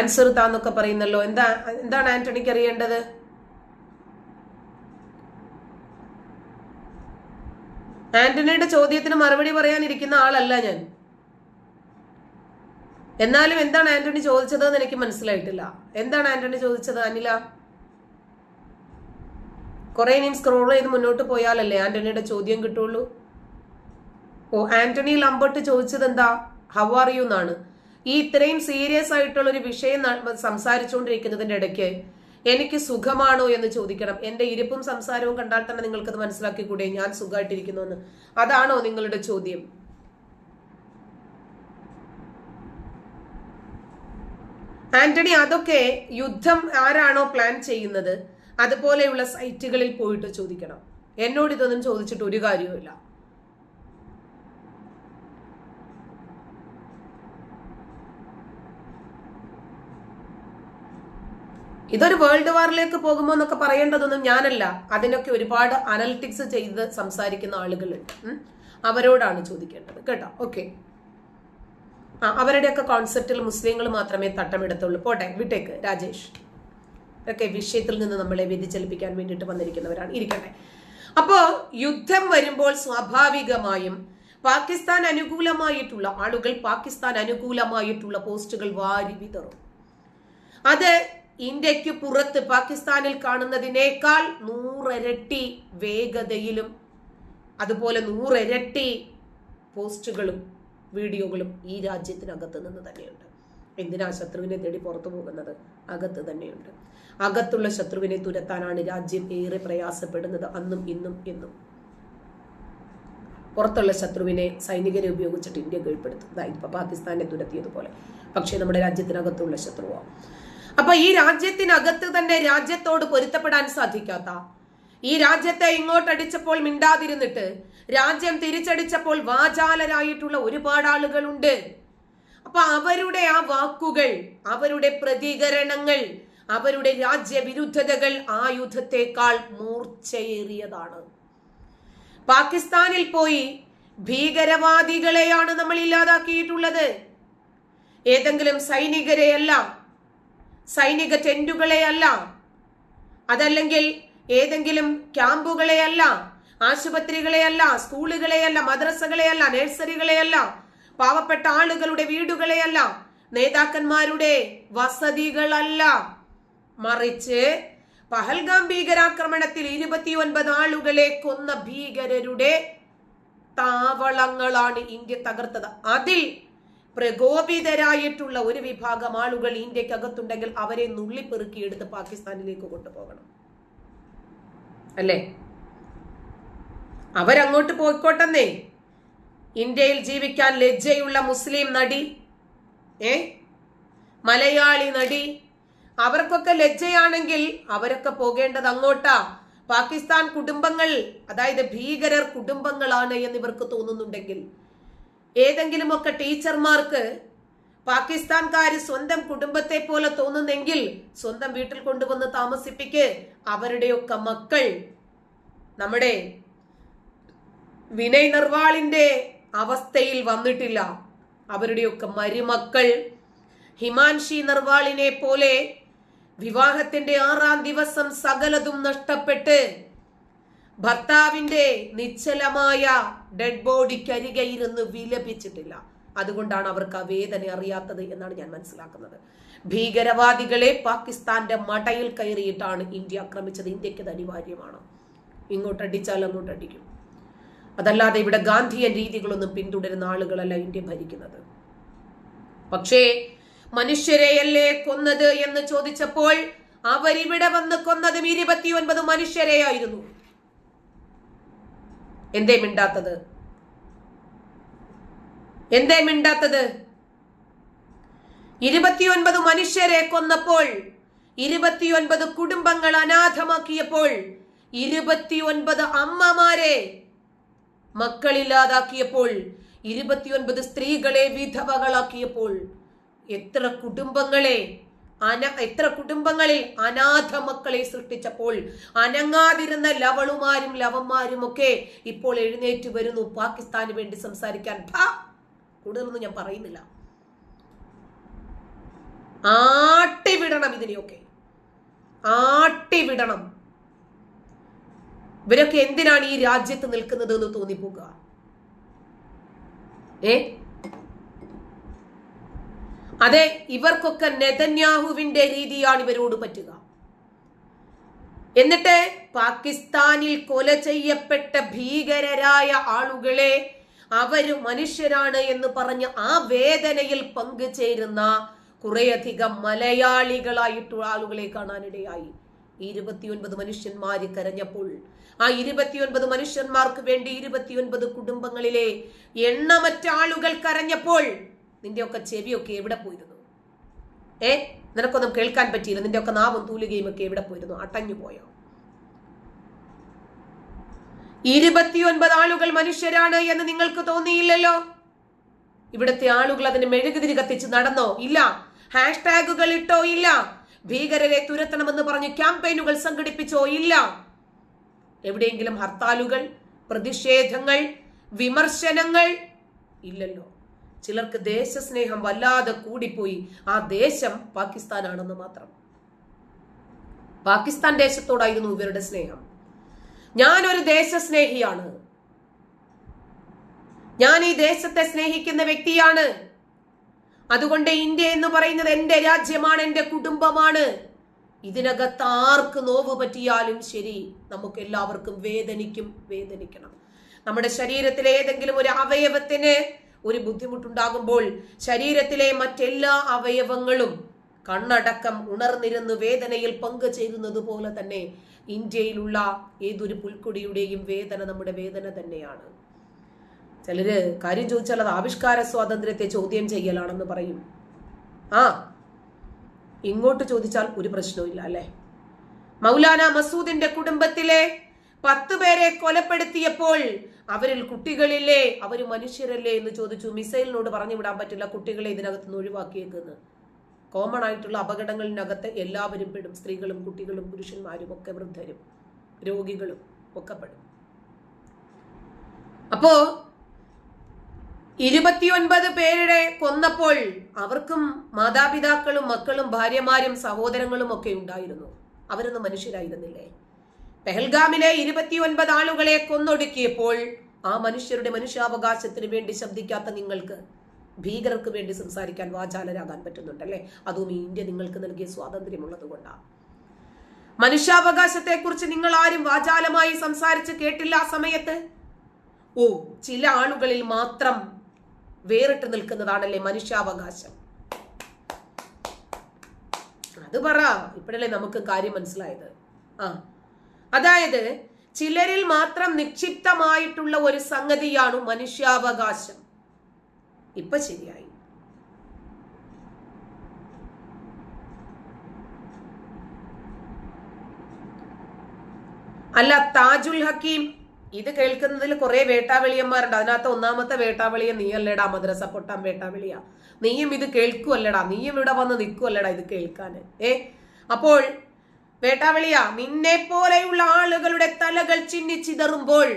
Answer താന്നൊക്കെ പറയുന്നല്ലോ. എന്താ എന്താണ് ആന്റണിക്ക് അറിയേണ്ടത്? ആന്റണിയുടെ ചോദ്യത്തിന് മറുപടി പറയാനിരിക്കുന്ന ആളല്ല ഞാൻ. എന്നാലും എന്താണ് ആന്റണി ചോദിച്ചതെന്ന് എനിക്ക് മനസ്സിലായിട്ടില്ല. എന്താണ് ആന്റണി ചോദിച്ചത് അനില? കുറെ ഇനിയും സ്ക്രോൾ ചെയ്ത് മുന്നോട്ട് പോയാലല്ലേ ആന്റണിയുടെ ചോദ്യം കിട്ടുള്ളൂ? ഓ ആന്റണി ലംബർട്ട് ചോദിച്ചത് എന്താ ഹൗ ആർ യു എന്നാണ്. ഈ ഇത്രയും സീരിയസ് ആയിട്ടുള്ള ഒരു വിഷയം സംസാരിച്ചുകൊണ്ടിരിക്കുന്നതിന്റെ ഇടയ്ക്ക് എനിക്ക് സുഖമാണോ എന്ന് ചോദിക്കണം. എന്റെ ഇരിപ്പും സംസാരവും കണ്ടാൽ തന്നെ നിങ്ങൾക്കത് മനസ്സിലാക്കിക്കൂടെ? ഞാൻ സുഖമായിട്ടിരിക്കുന്നു എന്ന് അതാണോ നിങ്ങളുടെ ചോദ്യം? ആന്റണി അതൊക്കെ യുദ്ധം ആരാണോ പ്ലാൻ ചെയ്യുന്നത്? അതുപോലെയുള്ള സൈറ്റുകളിൽ പോയിട്ട് ചോദിക്കണം. എന്നോട് ഇതൊന്നും ചോദിച്ചിട്ട് ഒരു കാര്യവുമില്ല. ഇതൊരു വേൾഡ് വാറിലേക്ക് പോകുമോ എന്നൊക്കെ പറയേണ്ടതൊന്നും ഞാനല്ല. അതിനൊക്കെ ഒരുപാട് അനലിറ്റിക്സ് ചെയ്ത് സംസാരിക്കുന്ന ആളുകളുണ്ട്. അവരോടാണ് ചോദിക്കേണ്ടത്. കേട്ടോ? ഓക്കെ. ആ അവരുടെയൊക്കെ കോൺസെപ്റ്റിൽ മുസ്ലിങ്ങൾ മാത്രമേ തട്ടമെടുത്തുള്ളൂ. പോട്ടെ വിട്ടേക്ക്. രാജേഷ്. ഒക്കെ വിഷയത്തിൽ നിന്ന് നമ്മളെ വ്യതിചലിപ്പിക്കാൻ വേണ്ടിയിട്ട് വന്നിരിക്കുന്നവരാണ്. ഇരിക്കട്ടെ. അപ്പോ യുദ്ധം വരുമ്പോൾ സ്വാഭാവികമായും പാകിസ്ഥാൻ അനുകൂലമായിട്ടുള്ള ആളുകൾ പാകിസ്ഥാൻ അനുകൂലമായിട്ടുള്ള പോസ്റ്റുകൾ വാരി വിതറും. അത് ഇന്ത്യയ്ക്ക് പുറത്ത് പാകിസ്ഥാനിൽ കാണുന്നതിനേക്കാൾ നൂറിരട്ടി വേഗതയിലും അതുപോലെ നൂറിരട്ടി പോസ്റ്റുകളും വീഡിയോകളും ഈ രാജ്യത്തിനകത്ത് നിന്ന് തന്നെയുണ്ട്. എന്തിനാ ശത്രുവിനെ തേടി പുറത്തു പോകുന്നത്? അകത്ത് തന്നെയുണ്ട്. അകത്തുള്ള ശത്രുവിനെ തുരത്താനാണ് രാജ്യം ഏറെ പ്രയാസപ്പെടുന്നത് അന്നും ഇന്നും എന്നും. പുറത്തുള്ള ശത്രുവിനെ സൈനികരെ ഉപയോഗിച്ചിട്ട് ഇന്ത്യ കീഴ്പ്പെടുത്തും. ഇപ്പൊ പാകിസ്ഥാനെ തുരത്തിയതുപോലെ. പക്ഷേ നമ്മുടെ രാജ്യത്തിനകത്തുള്ള ശത്രുവാണ് അപ്പൊ ഈ രാജ്യത്തിനകത്ത് തന്നെ രാജ്യത്തോട് പൊരുത്തപ്പെടാൻ സാധിക്കാത്ത ഈ രാജ്യത്തെ ഇങ്ങോട്ടടിച്ചപ്പോൾ മിണ്ടാതിരുന്നിട്ട് രാജ്യം തിരിച്ചടിച്ചപ്പോൾ വാചാലരായിട്ടുള്ള ഒരുപാട് ആളുകളുണ്ട്. അപ്പൊ അവരുടെ ആ വാക്കുകൾ അവരുടെ പ്രതികരണങ്ങൾ അവരുടെ രാജ്യവിരുദ്ധതകൾ ആ മൂർച്ചയേറിയതാണ്. പാകിസ്ഥാനിൽ പോയി ഭീകരവാദികളെയാണ് നമ്മൾ ഇല്ലാതാക്കിയിട്ടുള്ളത്. ഏതെങ്കിലും സൈനികരെയല്ല സൈനിക ടെന്റുകളെയല്ല. അതല്ലെങ്കിൽ ഏതെങ്കിലും ക്യാമ്പുകളെയല്ല ആശുപത്രികളെയല്ല സ്കൂളുകളെയല്ല മദ്രസകളെയല്ല നഴ്സറികളെയല്ല പാവപ്പെട്ട ആളുകളുടെ വീടുകളെയല്ല നേതാക്കന്മാരുടെ വസതികളല്ല. മറിച്ച് പഹൽഗാം ഭീകരാക്രമണത്തിൽ ഇരുപത്തിയൊൻപത് ആളുകളെ കൊന്ന ഭീകരരുടെ താവളങ്ങളാണ് ഇന്ത്യ തകർത്തത്. അതിൽ പ്രകോപിതരായിട്ടുള്ള ഒരു വിഭാഗം ആളുകൾ ഇന്ത്യക്കകത്തുണ്ടെങ്കിൽ അവരെ നുള്ളിപ്പെറുക്കിയെടുത്ത് പാകിസ്ഥാനിലേക്ക് കൊണ്ടുപോകണം. അല്ലേ? അവരങ്ങോട്ട് പോയിക്കോട്ടെന്നേ. ഇന്ത്യയിൽ ജീവിക്കാൻ ലജ്ജയുള്ള മുസ്ലിം നടി ഏ? മലയാളി നടി. അവർക്കൊക്കെ ലജ്ജയാണെങ്കിൽ അവരൊക്കെ പോകേണ്ടത് അങ്ങോട്ടാ. പാകിസ്ഥാൻ കുടുംബങ്ങൾ അതായത് ഭീകരർ കുടുംബങ്ങളാണ് എന്ന് ഇവർക്ക് തോന്നുന്നുണ്ടെങ്കിൽ ഏതെങ്കിലുമൊക്കെ ടീച്ചർമാർക്ക് പാകിസ്ഥാൻകാർ സ്വന്തം കുടുംബത്തെ പോലെ തോന്നുന്നെങ്കിൽ സ്വന്തം വീട്ടിൽ കൊണ്ടുവന്ന് താമസിപ്പിക്ക്. അവരുടെയൊക്കെ മക്കൾ നമ്മുടെ വിനയ് നിർവാളിന്റെ അവസ്ഥയിൽ വന്നിട്ടില്ല. അവരുടെയൊക്കെ മരുമക്കൾ ഹിമാൻഷി നിർവാളിനെ പോലെ വിവാഹത്തിന്റെ ആറാം ദിവസം സകലതും നഷ്ടപ്പെട്ട് ഭർത്താവിന്റെ നിശ്ചലമായ ഡെഡ് ബോഡിക്കരികെ ഇരുന്ന് വിലപിച്ചിട്ടില്ല. അതുകൊണ്ടാണ് അവർക്ക് ആ വേദന അറിയാത്തത് എന്നാണ് ഞാൻ മനസ്സിലാക്കുന്നത്. ഭീകരവാദികളെ പാകിസ്ഥാന്റെ മടയിൽ കയറിയിട്ടാണ് ഇന്ത്യ ആക്രമിച്ചത്. ഇന്ത്യയ്ക്ക് അത് അനിവാര്യമാണ്. ഇങ്ങോട്ടടിച്ചാൽ അങ്ങോട്ടടിക്കും അതല്ലാതെ ഇവിടെ ഗാന്ധിയൻ രീതികളൊന്നും പിന്തുടരുന്ന ആളുകളല്ല ഇന്ത്യ ഭരിക്കുന്നത്. പക്ഷേ മനുഷ്യരെയല്ലേ കൊന്നത് എന്ന് ചോദിച്ചപ്പോൾ അവരിവിടെ വന്ന് കൊന്നതും ഇരുപത്തിയൊൻപത് മനുഷ്യരെയായിരുന്നു. എന്തേ മിണ്ടാത്തത്? എന്തേ മിണ്ടാത്തത്? ഇരുപത്തിയൊൻപത് മനുഷ്യരെ കൊന്നപ്പോൾ ഇരുപത്തിയൊൻപത് കുടുംബങ്ങൾ അനാഥമാക്കിയപ്പോൾ ഇരുപത്തിയൊൻപത് അമ്മമാരെ മക്കളില്ലാതാക്കിയപ്പോൾ ഇരുപത്തിയൊൻപത് സ്ത്രീകളെ വിധവകളാക്കിയപ്പോൾ എത്ര കുടുംബങ്ങളെ അന എത്ര കുടുംബങ്ങളിൽ അനാഥ മക്കളെ സൃഷ്ടിച്ചപ്പോൾ അനങ്ങാതിരുന്ന ലവളുമാരും ലവന്മാരും ഒക്കെ ഇപ്പോൾ എഴുന്നേറ്റ് വരുന്നു. പാകിസ്ഥാന് വേണ്ടി സംസാരിക്കാൻ. കൂടുതലൊന്നും ഞാൻ പറയുന്നില്ല. ആട്ടിവിടണം ഇതിനെയൊക്കെ. ആട്ടിവിടണം. ഇവരൊക്കെ എന്തിനാണ് ഈ രാജ്യത്ത് നിൽക്കുന്നത് എന്ന് തോന്നിപ്പോകുക? ഏ? അതെ ഇവർക്കൊക്കെ നെതന്യാഹുവിന്റെ രീതിയാണ് ഇവരോട് പറ്റുക. എന്നിട്ട് പാകിസ്ഥാനിൽ കൊല ചെയ്യപ്പെട്ട ഭീകരരായ ആളുകളെ അവർ മനുഷ്യരാണ് എന്ന് പറഞ്ഞ് ആ വേദനയിൽ പങ്കുചേരുന്ന കുറേയധികം മലയാളികളായിട്ടുള്ള ആളുകളെ കാണാനിടയായി. ഇരുപത്തിയൊൻപത് മനുഷ്യന്മാര് കരഞ്ഞപ്പോൾ ആ ഇരുപത്തിയൊൻപത് മനുഷ്യന്മാർക്ക് വേണ്ടി ഇരുപത്തിയൊൻപത് കുടുംബങ്ങളിലെ എണ്ണമറ്റ ആളുകൾ കരഞ്ഞപ്പോൾ നിന്റെയൊക്കെ ചെവിയൊക്കെ എവിടെ പോയിരുന്നു? ഏ? നിനക്കൊന്നും കേൾക്കാൻ പറ്റിയില്ല. നിന്റെ ഒക്കെ നാവും തൂലുകയും ഒക്കെ എവിടെ പോയിരുന്നു? അടഞ്ഞു പോയോ? ഇരുപത്തിയൊൻപത് ആളുകൾ മനുഷ്യരാണ് എന്ന് നിങ്ങൾക്ക് തോന്നിയില്ലല്ലോ? ഇവിടുത്തെ ആളുകൾ അതിന് മെഴുകുതിരി കത്തിച്ച് നടന്നോ? ഇല്ല. ഹാഷ്ടാഗുകൾ ഇട്ടോ? ഇല്ല. ഭീകരരെ തുരത്തണമെന്ന് പറഞ്ഞ് ക്യാമ്പയിനുകൾ സംഘടിപ്പിച്ചോ? ഇല്ല. എവിടെയെങ്കിലും ഹർത്താലുകൾ പ്രതിഷേധങ്ങൾ വിമർശനങ്ങൾ ഇല്ലല്ലോ. ചിലർക്ക് ദേശസ്നേഹം വല്ലാതെ കൂടിപ്പോയി. ആ ദേശം പാകിസ്ഥാനാണെന്ന് മാത്രം. പാകിസ്ഥാൻ ദേശത്തോടായിരുന്നു ഇവരുടെ സ്നേഹം. ഞാനൊരു ദേശസ്നേഹിയാണ്. ഞാൻ ഈ ദേശത്തെ സ്നേഹിക്കുന്ന വ്യക്തിയാണ്. അതുകൊണ്ട് ഇന്ത്യ എന്ന് പറയുന്നത് എന്റെ രാജ്യമാണ് എന്റെ കുടുംബമാണ്. ഇതിനകത്ത് ആർക്ക് നോവ് പറ്റിയാലും ശരി നമുക്ക് എല്ലാവർക്കും വേദനിക്കും വേദനിക്കണം. നമ്മുടെ ശരീരത്തിലെ ഏതെങ്കിലും ഒരു അവയവത്തിന് ഒരു ബുദ്ധിമുട്ടുണ്ടാകുമ്പോൾ ശരീരത്തിലെ മറ്റെല്ലാ അവയവങ്ങളും കണ്ണടക്കം ഉണർന്നിരുന്ന് വേദനയിൽ പങ്കുചേരുന്നത് പോലെ തന്നെ ഇന്ത്യയിലുള്ള ഏതൊരു പുൽക്കൊടിയുടെയും വേദന നമ്മുടെ വേദന തന്നെയാണ്. ചിലര് കാര്യം ചോദിച്ചാൽ അത് ആവിഷ്കാര സ്വാതന്ത്ര്യത്തെ ചോദ്യം ചെയ്യലാണെന്ന് പറയും. ആ ഇങ്ങോട്ട് ചോദിച്ചാൽ ഒരു പ്രശ്നവും ഇല്ല അല്ലെ? മൗലാന മസൂദിന്റെ കുടുംബത്തിലെ പത്ത് പേരെ കൊലപ്പെടുത്തിയപ്പോൾ അവരിൽ കുട്ടികളില്ലേ അവർ മനുഷ്യരല്ലേ എന്ന് ചോദിച്ചു. മിസൈലിനോട് പറഞ്ഞു വിടാൻ പറ്റില്ല കുട്ടികളെ ഇതിനകത്ത് നിന്ന് ഒഴിവാക്കിയേക്കുന്നത് കോമൺ ആയിട്ടുള്ള അപകടങ്ങളിനകത്ത് എല്ലാവരും പെടും. സ്ത്രീകളും കുട്ടികളും പുരുഷന്മാരും ഒക്കെ വൃദ്ധരും രോഗികളും ഒക്കെ പെടും അപ്പോ ഇരുപത്തിയൊൻപത് പേരുടെ കൊന്നപ്പോൾ അവർക്കും മാതാപിതാക്കളും മക്കളും ഭാര്യമാരും സഹോദരങ്ങളും ഒക്കെ ഉണ്ടായിരുന്നു. അവരൊന്നും മനുഷ്യരായിരുന്നില്ലേ? പെഹൽഗാമിലെ ഇരുപത്തിയൊൻപത് ആളുകളെ കൊന്നൊടുക്കിയപ്പോൾ ആ മനുഷ്യരുടെ മനുഷ്യാവകാശത്തിന് വേണ്ടി ശബ്ദിക്കാത്ത നിങ്ങൾക്ക് ഭീകരർക്ക് വേണ്ടി സംസാരിക്കാൻ വാചാലരാകാൻ പറ്റുന്നുണ്ടല്ലേ? അതും ഈ ഇന്ത്യ നിങ്ങൾക്ക് നൽകിയ സ്വാതന്ത്ര്യമുള്ളത് കൊണ്ടാണ് മനുഷ്യാവകാശത്തെക്കുറിച്ച് നിങ്ങൾ ആരും വാചാലമായി സംസാരിച്ച് കേട്ടില്ല ആ സമയത്ത്? ഓ ചില ആളുകളിൽ മാത്രം വേറിട്ട് നിൽക്കുന്നതാണല്ലേ മനുഷ്യാവകാശം. അത് പറ ഇപ്പോഴല്ലേ നമുക്ക് കാര്യം മനസ്സിലായത്? ആ അതായത് ചിലരിൽ മാത്രം നിക്ഷിപ്തമായിട്ടുള്ള ഒരു സംഗതിയാണ് മനുഷ്യാവകാശം. ഇപ്പൊ ശരിയായി. അല്ല താജുൽ ഹക്കീം ഇത് കേൾക്കുന്നതിൽ കുറെ വേട്ടാവെളിയന്മാരുണ്ട്. അതിനകത്ത് ഒന്നാമത്തെ വേട്ടാവെളിയ നീ അല്ലേടാ മദ്രസ പൊട്ടാൻ വേട്ടാവെളിയ. നീയും ഇത് കേൾക്കുമല്ലടാ നീയും ഇവിടെ വന്ന് നിൽക്കുമല്ലടാ ഇത് കേൾക്കാന് ഏ? അപ്പോൾ വേട്ടാവെളിയ നിന്നെ പോലെയുള്ള ആളുകളുടെ തലകൾ ചിന്നിച്ചിതറുമ്പോൾ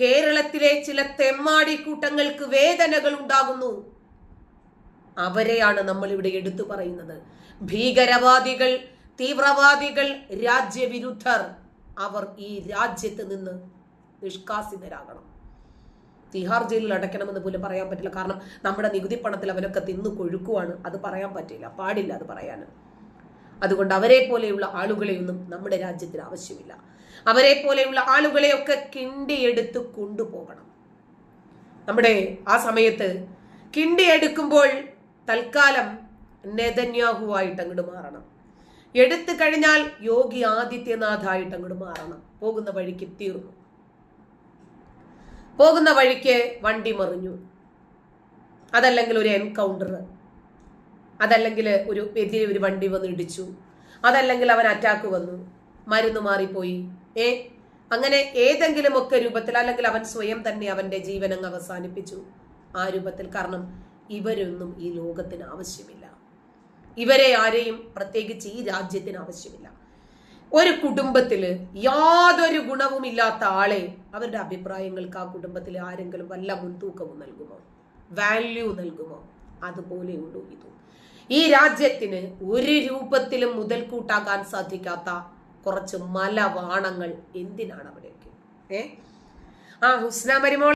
കേരളത്തിലെ ചില തെമ്മാടി കൂട്ടങ്ങൾക്ക് വേദനകൾ ഉണ്ടാകുന്നു. അവരെയാണ് നമ്മൾ ഇവിടെ എടുത്തു പറയുന്നത്. ഭീകരവാദികൾ തീവ്രവാദികൾ രാജ്യവിരുദ്ധർ അവർ ഈ രാജ്യത്ത് നിന്ന് നിഷ്കാസിതരാകണം. തിഹാർ ജയിലിൽ അടയ്ക്കണമെന്ന് പോലും പറയാൻ പറ്റില്ല. കാരണം നമ്മുടെ നികുതി പണത്തിൽ അവനൊക്കെ തിന്നു കൊഴുക്കുവാണ്. അത് പറയാൻ പറ്റില്ല. പാടില്ല അത് പറയാൻ. അതുകൊണ്ട് അവരെ പോലെയുള്ള ആളുകളെയൊന്നും നമ്മുടെ രാജ്യത്തിന് ആവശ്യമില്ല. അവരെ പോലെയുള്ള ആളുകളെയൊക്കെ കിണ്ടിയെടുത്ത് കൊണ്ടുപോകണം. നമ്മുടെ ആ സമയത്ത് കിണ്ടിയെടുക്കുമ്പോൾ തൽക്കാലം നെതന്യാഹുവായിട്ട് അങ്ങോട്ട് മാറണം. എടുത്തു കഴിഞ്ഞാൽ യോഗി ആദിത്യനാഥായിട്ട് അങ്ങോട്ട് മാറണം. പോകുന്ന വഴിക്ക് തീർന്നു. പോകുന്ന വഴിക്ക് വണ്ടി മറിഞ്ഞു. അതല്ലെങ്കിൽ ഒരു എൻകൗണ്ടർ അതല്ലെങ്കിൽ ഒരു എതിരെ ഒരു വണ്ടി വന്ന് ഇടിച്ചു. അതല്ലെങ്കിൽ അവൻ അറ്റാക്ക് വന്നു. മരുന്ന് മാറിപ്പോയി. ഏ? അങ്ങനെ ഏതെങ്കിലും ഒക്കെ രൂപത്തിൽ അല്ലെങ്കിൽ അവൻ സ്വയം തന്നെ അവന്റെ ജീവനങ്ങ് അവസാനിപ്പിച്ചു. ആ രൂപത്തിൽ കാരണം ഇവരൊന്നും ഈ ലോകത്തിന് ആവശ്യമില്ല. ഇവരെ ആരെയും പ്രത്യേകിച്ച് ഈ രാജ്യത്തിന് ആവശ്യമില്ല. ഒരു കുടുംബത്തിൽ യാതൊരു ഗുണവും ഇല്ലാത്ത ആളെ അവരുടെ അഭിപ്രായങ്ങൾക്ക് ആ കുടുംബത്തിൽ ആരെങ്കിലും വല്ല മുൻതൂക്കവും നൽകുമോ? വാല്യൂ നൽകുമോ? അതുപോലെയുള്ളൂ ഇതും. ഈ രാജ്യത്തിന് ഒരു രൂപത്തിലും മുതൽക്കൂട്ടാക്കാൻ സാധിക്കാത്ത കുറച്ച് മലവാണങ്ങൾ എന്തിനാണ് അവിടെയൊക്കെ ഏ? ആ ഹുസ്ന മരിമോൾ